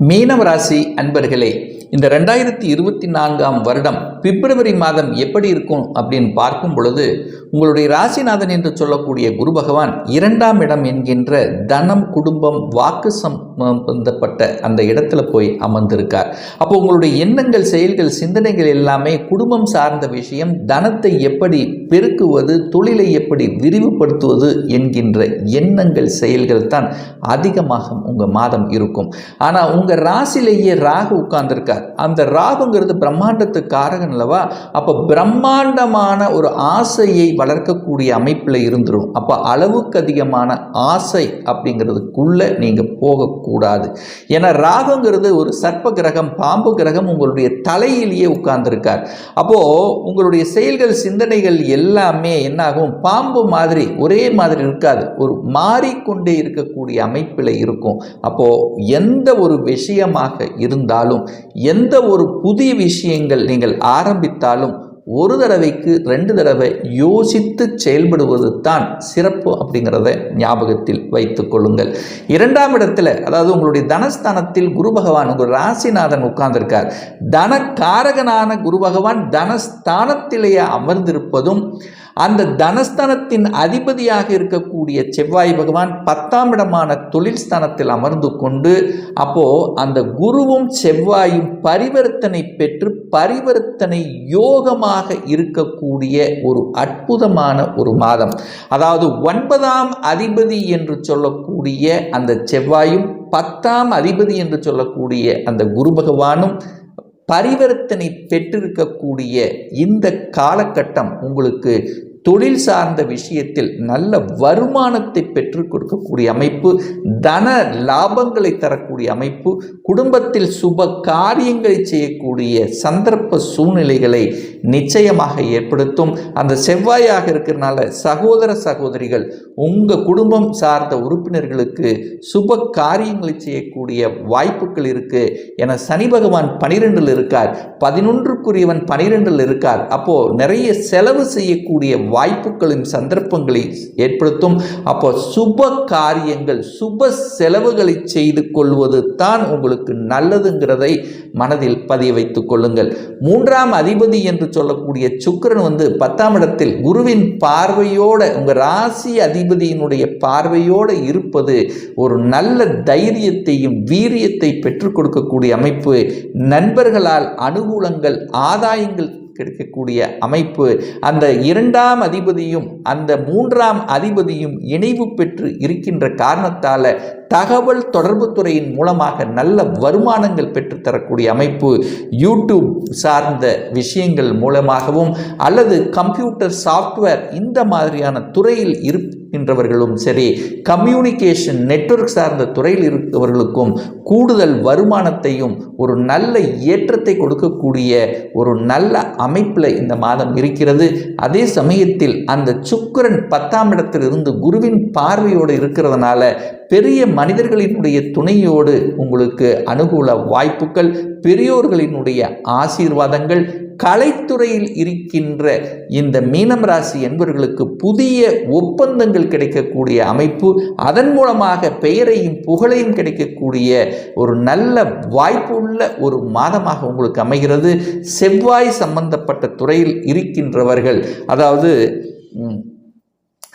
மீனவ ராசி அன்பர்களே இந்த ரெண்டாயிரத்தி இருபத்தி நான்காம் வருடம் பிப்ரவரி மாதம் எப்படி இருக்கும் அப்படின்னு பார்க்கும் பொழுது உங்களுடைய ராசிநாதன் என்று சொல்லக்கூடிய குரு பகவான் இரண்டாம் இடம் என்கின்ற தனம் குடும்பம் வாக்கு சம்பந்தப்பட்ட அந்த இடத்துல போய் அமர்ந்திருக்கார். அப்போ உங்களுடைய எண்ணங்கள் செயல்கள் சிந்தனைகள் எல்லாமே குடும்பம் சார்ந்த விஷயம் தனத்தை எப்படி பெருக்குவது தொழிலை எப்படி விரிவுபடுத்துவது என்கின்ற எண்ணங்கள் செயல்கள் தான் அதிகமாக உங்கள் மாதம் இருக்கும். ஆனால் உங்கள் ராசிலேயே ராகு உட்கார்ந்திருக்கார். அந்த ராகுங்கிறது பிரம்மாண்டத்துக்கு காரகன் அல்லவா? அப்போ பிரம்மாண்டமான ஒரு ஆசையை வளர்க்கக்கூடிய அமைப்பில் இருந்துடும் அப்போ அளவுக்கு அதிகமான ஆசை அப்படிங்கிறதுக்குள்ளே நீங்கள் போகக்கூடாது. ஏன்னா ராகுங்கிறது ஒரு சர்ப்ப கிரகம் பாம்பு கிரகம் உங்களுடைய தலையிலேயே உட்கார்ந்துருக்கார். அப்போது உங்களுடைய செயல்கள் சிந்தனைகள் எல்லாமே என்னாகும்? பாம்பு மாதிரி ஒரே மாதிரி இருக்காது. ஒரு மாறிக்கொண்டே இருக்கக்கூடிய அமைப்பில் இருக்கும். அப்போது எந்த ஒரு விஷயமாக இருந்தாலும் எந்த ஒரு புதிய விஷயங்கள் நீங்கள் ஆரம்பித்தாலும் ஒரு தடவைக்கு ரெண்டு தடவை யோசித்து செயல்படுவது தான் சிறப்பு அப்படிங்கிறத ஞாபகத்தில் வைத்து கொள்ளுங்கள். இரண்டாம் இடத்துல அதாவது உங்களுடைய தனஸ்தானத்தில் குரு பகவான் உங்கள் ராசிநாதன் உட்கார்ந்திருக்கார். தனக்காரகனான குரு பகவான் தனஸ்தானத்திலேயே அமர்ந்திருப்பதும் அந்த தனஸ்தானத்தின் அதிபதியாக இருக்கக்கூடிய செவ்வாய் பகவான் பத்தாம் இடமான தொழில் ஸ்தானத்தில் அமர்ந்து கொண்டு அப்போ அந்த குருவும் செவ்வாயும் பரிவர்த்தனை பெற்று பரிவர்த்தனை யோகமாக இருக்கக்கூடிய ஒரு அற்புதமான ஒரு மாதம். அதாவது ஒன்பதாம் அதிபதி என்று சொல்லக்கூடிய அந்த செவ்வாயும் பத்தாம் அதிபதி என்று சொல்லக்கூடிய அந்த குரு பகவானும் பரிவர்த்தனை பெற்றிருக்கக்கூடிய இந்த காலகட்டம் உங்களுக்கு தொழில் சார்ந்த விஷயத்தில் நல்ல வருமானத்தை பெற்றுக் கொடுக்கக்கூடிய அமைப்பு தன லாபங்களை தரக்கூடிய அமைப்பு குடும்பத்தில் சுப காரியங்களை செய்யக்கூடிய சந்தர்ப்ப சூழ்நிலைகளை நிச்சயமாக ஏற்படுத்தும். அந்த செவ்வாயாக இருக்கிறனால சகோதர சகோதரிகள் உங்கள் குடும்பம் சார்ந்த உறுப்பினர்களுக்கு சுப காரியங்களை செய்யக்கூடிய வாய்ப்புகள் இருக்கு. என சனி பகவான் பனிரெண்டில் இருக்கார். பதினொன்றுக்குரியவன் பனிரெண்டில் இருக்கார். அப்போ நிறைய செலவு செய்யக்கூடிய வாய்ப்புகளின் சந்தர்ப்பங்களை ஏற்படுத்தும். அப்போ சுப காரியங்கள் சுப செலவுகளை செய்து கொள்வது தான் உங்களுக்கு நல்லதுங்கிறதை மனதில் பதிய வைத்துக் கொள்ளுங்கள். மூன்றாம் அதிபதி என்று சொல்லக்கூடிய சுக்கரன் வந்து பத்தாம் இடத்தில் குருவின் பார்வையோட உங்க ராசி அதிபதியினுடைய பார்வையோடு இருப்பது ஒரு நல்ல தைரியத்தையும் வீரியத்தை பெற்றுக் கொடுக்கக்கூடிய அமைப்பு. நண்பர்களால் அனுகூலங்கள் ஆதாயங்கள் கிடைக்கக்கூடிய அமைப்பு. அந்த இரண்டாம் அதிபதியும் அந்த மூன்றாம் அதிபதியும் இணைவு பெற்று இருக்கின்ற காரணத்தால் தகவல் தொடர்பு துறையின் மூலமாக நல்ல வருமானங்கள் பெற்றுத்தரக்கூடிய அமைப்பு. யூடியூப் சார்ந்த விஷயங்கள் மூலமாகவும் அல்லது கம்ப்யூட்டர் சாஃப்ட்வேர் இந்த மாதிரியான துறையில் இருக்கின்றவர்களும் சரி கம்யூனிகேஷன் நெட்வொர்க் சார்ந்த துறையில் இருப்பவர்களுக்கும் கூடுதல் வருமானத்தையும் ஒரு நல்ல ஏற்றத்தை கொடுக்கக்கூடிய ஒரு நல்ல அமைப்பில் இந்த மாதம் இருக்கிறது. அதே சமயத்தில் அந்த சுக்கிரன் பத்தாம் இடத்தில் இருந்து குருவின் பார்வையோடு இருக்கிறதுனால பெரிய மனிதர்களினுடைய துணையோடு உங்களுக்கு அனுகூல வாய்ப்புகள் பெரியோர்களினுடைய ஆசீர்வாதங்கள் கலைத்துறையில் இருக்கின்ற இந்த மீனம் ராசி என்பவர்களுக்கு புதிய ஒப்பந்தங்கள் கிடைக்கக்கூடிய அமைப்பு அதன் மூலமாக பெயரையும் புகழையும் கிடைக்கக்கூடிய ஒரு நல்ல வாய்ப்புள்ள ஒரு மாதமாக உங்களுக்கு அமைகிறது. செவ்வாய் சம்பந்தப்பட்ட துறையில் இருக்கின்றவர்கள் அதாவது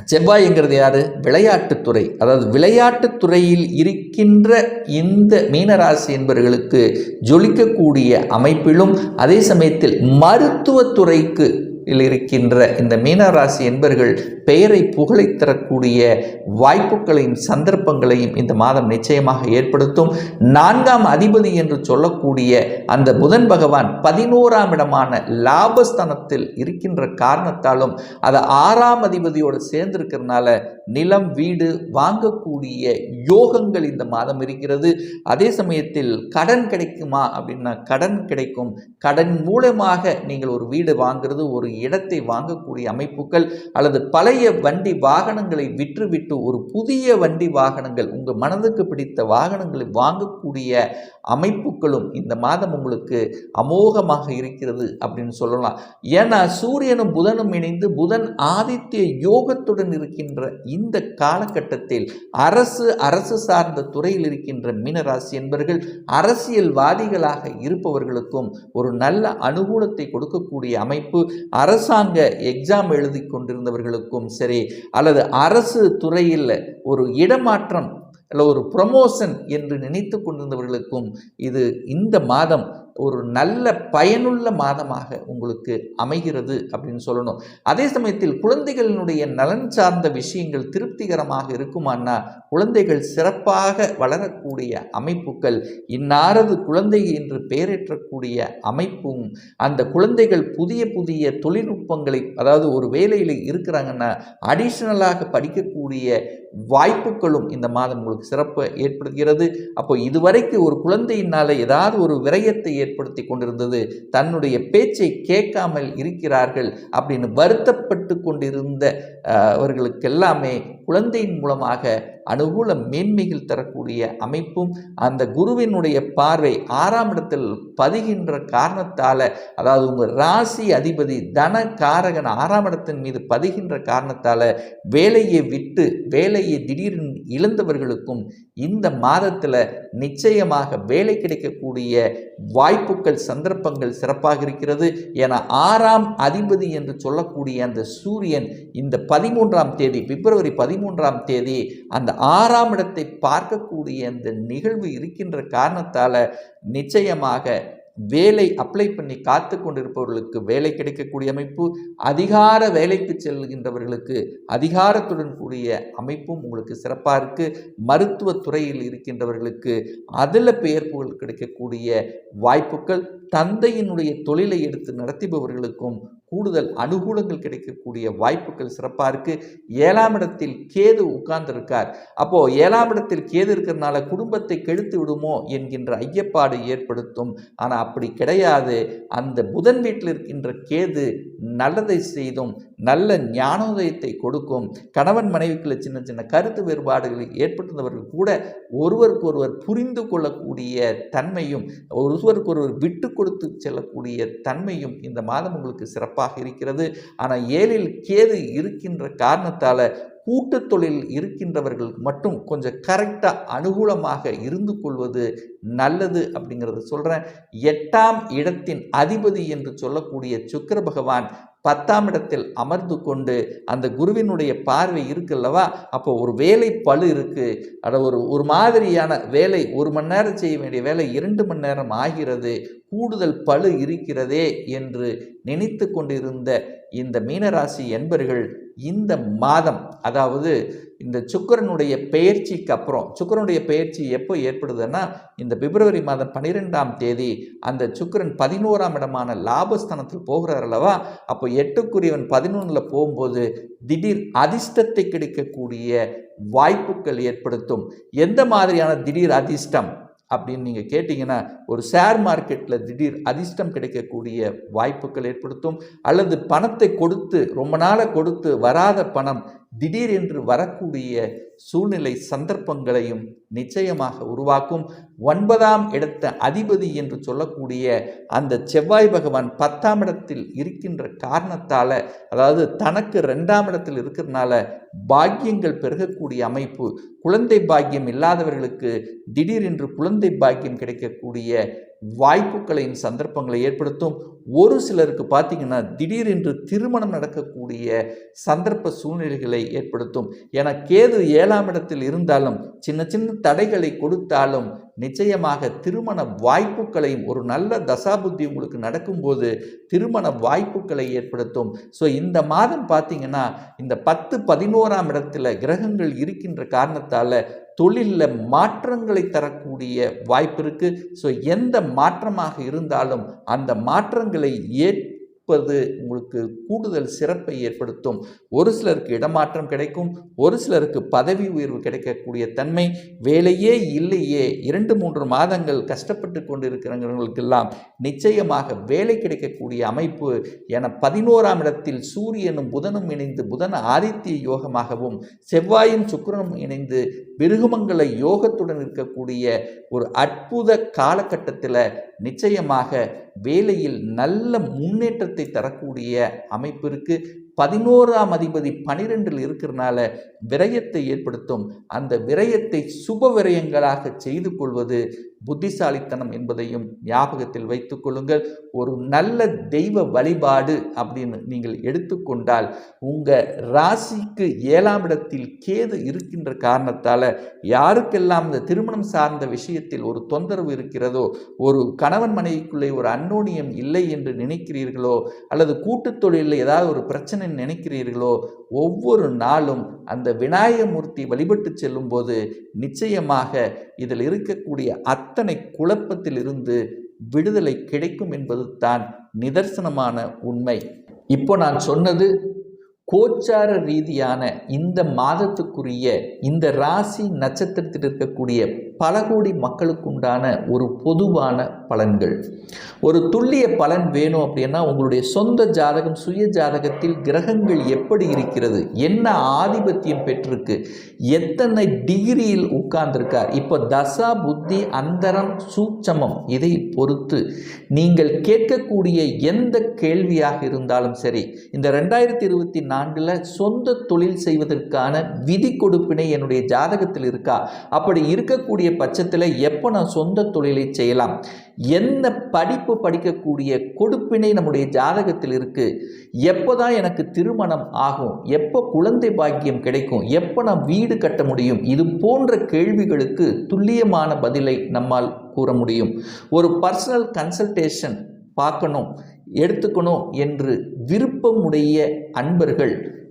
செவ்வாய்ங்கிறது யார்? விளையாட்டுத்துறை அதாவது விளையாட்டுத்துறையில் இருக்கின்ற இந்த மீனராசி என்பவர்களுக்கு ஜொலிக்கக்கூடிய அமைப்பிலும் அதே சமயத்தில் மருத்துவத்துறைக்கு இருக்கின்ற இந்த மீனராசி என்பர்கள் பெயரை புகழை தரக்கூடிய வாய்ப்புகளையும் சந்தர்ப்பங்களையும் இந்த மாதம் நிச்சயமாக ஏற்படுத்தும். நான்காம் அதிபதி என்று சொல்லக்கூடிய அந்த புதன் பகவான் பதினோராம் இடமான லாபஸ்தானத்தில் இருக்கின்ற காரணத்தாலும் அதை ஆறாம் அதிபதியோடு சேர்ந்திருக்கிறதுனால நிலம் வீடு வாங்கக்கூடிய யோகங்கள் இந்த மாதம் இருக்கிறது. அதே சமயத்தில் கடன் கிடைக்குமா அப்படின்னா கடன் கிடைக்கும். கடன் மூலமாக நீங்கள் ஒரு வீடு வாங்குறது ஒரு இடத்தை வாங்கக்கூடிய அமைப்புகள் அல்லது பழைய வண்டி வாகனங்களை விற்றுவிட்டு ஒரு புதிய வண்டி வாகனங்கள் உங்கள் மனதுக்கு பிடித்த வாகனங்களை வாங்கக்கூடிய அமைப்புகளும் இந்த மாதம் உங்களுக்கு அமோகமாக இருக்கிறது அப்படின்னு சொல்லலாம். ஏன்னா சூரியனும் புதனும் இணைந்து புதன் ஆதித்ய யோகத்துடன் இருக்கின்ற இந்த காலகட்டத்தில் அரசு அரசு சார்ந்த துறையில் இருக்கின்ற மீனராசி என்பவர்கள் அரசியல்வாதிகளாக இருப்பவர்களுக்கும் ஒரு நல்ல அனுகூலத்தை கொடுக்கக்கூடிய அமைப்பு அரசாங்க எக்ஸாம் எழுதி கொண்டிருந்தவர்களுக்கும் சரி அல்லது அரசு துறையில் ஒரு இடமாற்றம் அல்ல ஒரு ப்ரமோஷன் என்று நினைத்து கொண்டிருந்தவர்களுக்கும் இது இந்த மாதம் ஒரு நல்ல பயனுள்ள மாதமாக உங்களுக்கு அமைகிறது அப்படின்னு சொல்லணும். அதே சமயத்தில் குழந்தைகளினுடைய நலன் சார்ந்த விஷயங்கள் திருப்திகரமாக இருக்குமானா குழந்தைகள் சிறப்பாக வளரக்கூடிய அமைப்புகள் இன்னாரது குழந்தை என்று பெயரேற்றக்கூடிய அமைப்பும் அந்த குழந்தைகள் புதிய புதிய தொழில்நுட்பங்களை அதாவது ஒரு வேலையில் இருக்கிறாங்கன்னா அடிஷ்னலாக படிக்கக்கூடிய வாய்ப்புகளும் இந்த மாதம் உங்களுக்கு சிறப்பு ஏற்படுகிறது அப்போ இதுவரைக்கு ஒரு குழந்தையினால் ஏதாவது ஒரு விரயத்தை ஏற்படுத்தி கொண்டிருந்தது. தன்னுடைய பேச்சை கேட்காமல் இருக்கிறார்கள் அப்படின்னு வருத்தப்பட்டு கொண்டிருந்த அவர்களுக்கெல்லாமே குழந்தையின் மூலமாக அனுகூல மேன்மைகள் தரக்கூடிய அமைப்பும் அந்த குருவினுடைய பார்வை ஆறாம் இடத்தில் பதிகின்ற காரணத்தால் அதாவது உங்கள் ராசி அதிபதி தன காரகன் ஆறாம் இடத்தின் மீது பதிகின்ற காரணத்தால் வேலையை விட்டு வேலையை திடீரென இழந்தவர்களுக்கும் இந்த மாதத்தில் நிச்சயமாக வேலை கிடைக்கக்கூடிய வாய்ப்புகள் சந்தர்ப்பங்கள் சிறப்பாக இருக்கிறது. என ஆறாம் அதிபதி என்று சொல்லக்கூடிய அந்த சூரியன் இந்த பதிமூன்றாம் தேதி பிப்ரவரி பதிமூன்றாம் தேதி அந்த ஆறாம் இடத்தை பார்க்கக்கூடிய அந்த நிகழ்வு இருக்கின்ற காரணத்தால் நிச்சயமாக வேலை அப்ளை பண்ணி காத்து கொண்டிருப்பவர்களுக்கு வேலை கிடைக்கக்கூடிய அமைப்பு அதிகார வேலைக்கு செல்கின்றவர்களுக்கு அதிகாரத்துடன் கூடிய அமைப்பும் உங்களுக்கு சிறப்பாக இருக்குது மருத்துவ துறையில் இருக்கின்றவர்களுக்கு அதில் பெயர் புகழ் கிடைக்கக்கூடிய வாய்ப்புகள் தந்தையினுடைய தொழிலை எடுத்து நடத்திபவர்களுக்கும் கூடுதல் அனுகூலங்கள் கிடைக்கக்கூடிய வாய்ப்புகள் சிறப்பாக இருக்குது ஏழாம் இடத்தில் கேது உட்கார்ந்திருக்கார். அப்போது ஏழாம் இடத்தில் கேது இருக்கிறதுனால குடும்பத்தை கெடுத்து விடுமோ என்கின்ற ஐயப்பாடு ஏற்படுத்தும். ஆனால் அப்படி கிடையாது. அந்த புதன் வீட்டில் இருக்கின்ற கேது நல்லதை செய்தும் நல்ல ஞானோதயத்தை கொடுக்கும். கணவன் மனைவிக்குள்ள சின்ன சின்ன கருத்து வேறுபாடுகள் ஏற்பட்டிருந்தவர்கள் கூட ஒருவருக்கொருவர் புரிந்து கொள்ளக்கூடிய தன்மையும் ஒருவருக்கொருவர் விட்டு கொடுத்து செல்லக்கூடிய தன்மையும் இந்த மாதம் உங்களுக்கு சிறப்பாக இருக்கிறது. ஆனால் ஏழில் கேது இருக்கின்ற காரணத்தால் கூட்டு தொழில் இருக்கின்றவர்களுக்கு மட்டும் கொஞ்சம் கரெக்டாக அனுகூலமாக இருந்து கொள்வது நல்லது அப்படிங்கிறத சொல்கிறேன் எட்டாம் இடத்தின் அதிபதி என்று சொல்லக்கூடிய சுக்கர பகவான் பத்தாம் இடத்தில் அமர்ந்து கொண்டு அந்த குருவினுடைய பார்வை இருக்குல்லவா? அப்போ ஒரு வேலை பளு இருக்கு. அட ஒரு ஒரு மாதிரியான வேலை ஒரு மணி நேரம் செய்ய வேண்டிய வேலை இரண்டு மணி நேரம் ஆகிறது. கூடுதல் பளு இருக்கிறதே என்று நினைத்து கொண்டிருந்த இந்த மீனராசி என்பர்கள் இந்த மாதம் அதாவது இந்த சுக்கிரனுடைய பெயர்ச்சிக்கு அப்புறம் சுக்கிரனுடைய பெயர்ச்சி எப்போ ஏற்படுதுன்னா இந்த பிப்ரவரி மாதம் பன்னிரெண்டாம் தேதி அந்த சுக்கிரன் பதினோராம் இடமான லாபஸ்தானத்தில் போகிறார் அல்லவா? அப்போ எட்டுக்குரியவன் பதினொன்றில் போகும்போது திடீர் அதிர்ஷ்டத்தை கிடைக்கக்கூடிய வாய்ப்புகள் ஏற்படுத்தும். எந்த மாதிரியான திடீர் அதிர்ஷ்டம்? அப்படின்னு நீங்கள் கேட்டிங்கன்னா ஒரு ஷேர் மார்க்கெட்டில் திடீர் அதிர்ஷ்டம் கிடைக்கக்கூடிய வாய்ப்புகள் ஏற்படுத்தும். அல்லது பணத்தை கொடுத்து ரொம்ப நாளாக கொடுத்து வராத பணம் திடீர் என்று வரக்கூடிய சூழ்நிலை சந்தர்ப்பங்களையும் நிச்சயமாக உருவாக்கும். ஒன்பதாம் இடத்த அதிபதி என்று சொல்லக்கூடிய அந்த செவ்வாய் பகவான் பத்தாம் இடத்தில் இருக்கின்ற காரணத்தால் அதாவது தனக்கு ரெண்டாம் இடத்தில் இருக்கிறதுனால பாக்கியங்கள் பெருகக்கூடிய அமைப்பு குழந்தை பாக்கியம் இல்லாதவர்களுக்கு திடீரென்று குழந்தை பாக்கியம் கிடைக்கக்கூடிய வாய்ப்புகளையும் சந்தர்ப்பங்களை ஏற்படுத்தும். ஒரு சிலருக்கு பார்த்தீங்கன்னா திடீரென்று திருமணம் நடக்கக்கூடிய சந்தர்ப்ப சூழ்நிலைகளை ஏற்படுத்தும். என கேது ஏழாம் இடத்தில் இருந்தாலும் சின்ன சின்ன தடைகளை கொடுத்தாலும் நிச்சயமாக திருமண வாய்ப்புகளையும் ஒரு நல்ல தசாபுத்தி உங்களுக்கு நடக்கும்போது திருமண வாய்ப்புகளை ஏற்படுத்தும். ஸோ இந்த மாதம் பார்த்தீங்கன்னா இந்த பத்து பதினோராம் இடத்துல கிரகங்கள் இருக்கின்ற காரணத்தால் தொழிலில் மாற்றங்களை தரக்கூடிய வாய்ப்பு இருக்குது ஸோ எந்த மாற்றமாக இருந்தாலும் அந்த மாற்றங்களை இருப்பது உங்களுக்கு கூடுதல் சிறப்பை ஏற்படுத்தும். ஒரு சிலருக்கு இடமாற்றம் கிடைக்கும் ஒரு சிலருக்கு பதவி உயர்வு கிடைக்கக்கூடிய தன்மை வேலையே இல்லையே. இரண்டு மூன்று மாதங்கள் கஷ்டப்பட்டு கொண்டிருக்கிறவங்களுக்கெல்லாம் நிச்சயமாக வேலை கிடைக்கக்கூடிய அமைப்பு என பதினோராம் இடத்தில் சூரியனும் புதனும் இணைந்து புதன ஆதித்ய யோகமாகவும் செவ்வாயும் சுக்கிரனும் இணைந்து விருகமங்கல யோகத்துடன் இருக்கக்கூடிய ஒரு அற்புத காலகட்டத்தில் நிச்சயமாக வேலையில் நல்ல முன்னேற்றத்தை தரக்கூடிய அமைப்பு இருக்கு. பதினோராம் அதிபதி பனிரெண்டில் இருக்கிறனால விரயத்தை ஏற்படுத்தும். அந்த விரயத்தை சுப விரயங்களாக செய்து கொள்வது புத்திசாலித்தனம் என்பதையும் ஞாபகத்தில் வைத்து கொள்ளுங்கள். ஒரு நல்ல தெய்வ வழிபாடு அப்படின்னு நீங்கள் எடுத்துக்கொண்டால் உங்கள் ராசிக்கு ஏழாம் இடத்தில் கேது இருக்கின்ற காரணத்தால் யாருக்கெல்லாம் இந்த திருமணம் சார்ந்த விஷயத்தில் ஒரு தொந்தரவு இருக்கிறதோ ஒரு கணவன் மனைவிக்குள்ளே ஒரு அன்னோனியம் இல்லை என்று நினைக்கிறீர்களோ அல்லது கூட்டுத் தொழிலில் ஏதாவது ஒரு பிரச்சனை நினைக்கிறீர்களோ ஒவ்வொரு நாளும் அந்த விநாயகமூர்த்தி வழிபட்டு செல்லும்போது நிச்சயமாக இதில் இருக்கக்கூடிய அத்தனை குழப்பத்திலிருந்து விடுதலை கிடைக்கும் என்பது தான் நிதர்சனமான உண்மை. இப்போ நான் சொன்னது கோச்சார ரீதியான இந்த மாதத்துக்குரிய இந்த ராசி நட்சத்திரத்தில் இருக்கக்கூடிய பல கோடி மக்களுக்குண்டான ஒரு பொதுவான பலன்கள். ஒரு துல்லிய பலன் வேணும் அப்படின்னா உங்களுடைய சொந்த ஜாதகம் சுய ஜாதகத்தில் கிரகங்கள் எப்படி இருக்கிறது? என்ன ஆதிபத்தியம் பெற்றிருக்கு? எத்தனை டிகிரியில் உட்கார்ந்திருக்கார்? இப்போ தசா புத்தி அந்தரம் சூட்சமம் இதை பொறுத்து நீங்கள் கேட்கக்கூடிய எந்த கேள்வியாக இருந்தாலும் சரி இந்த ரெண்டாயிரத்தி இருபத்தி நான்கில் சொந்த தொழில் செய்வதற்கான விதி கொடுப்பினை என்னுடைய ஜாதகத்தில் இருக்கா? அப்படி இருக்கக்கூடிய பட்சத்தில் எப்போ நான் சொந்த தொழிலை செய்யலாம்? என்ன படிப்பு படிக்கக்கூடிய கொடுப்பினை நம்முடைய ஜாதகத்தில் இருக்கு? எப்போ தான் எனக்கு திருமணம் ஆகும்? எப்போ குழந்தை பாக்கியம் கிடைக்கும்? எப்போ நான் வீடு கட்ட முடியும்? இது போன்ற கேள்விகளுக்கு துல்லியமான பதிலை நம்மால் கூற முடியும். ஒரு பர்சனல் கன்சல்டேஷன் பார்க்கணும் எடுத்துக்கணும் என்று விருப்பமுடைய அன்பர்கள்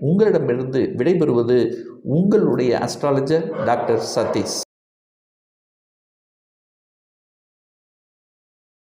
உங்களிடமிருந்து விடைபெறுவது உங்களுடைய அஸ்ட்ராலஜர் டாக்டர் சதீஷ்.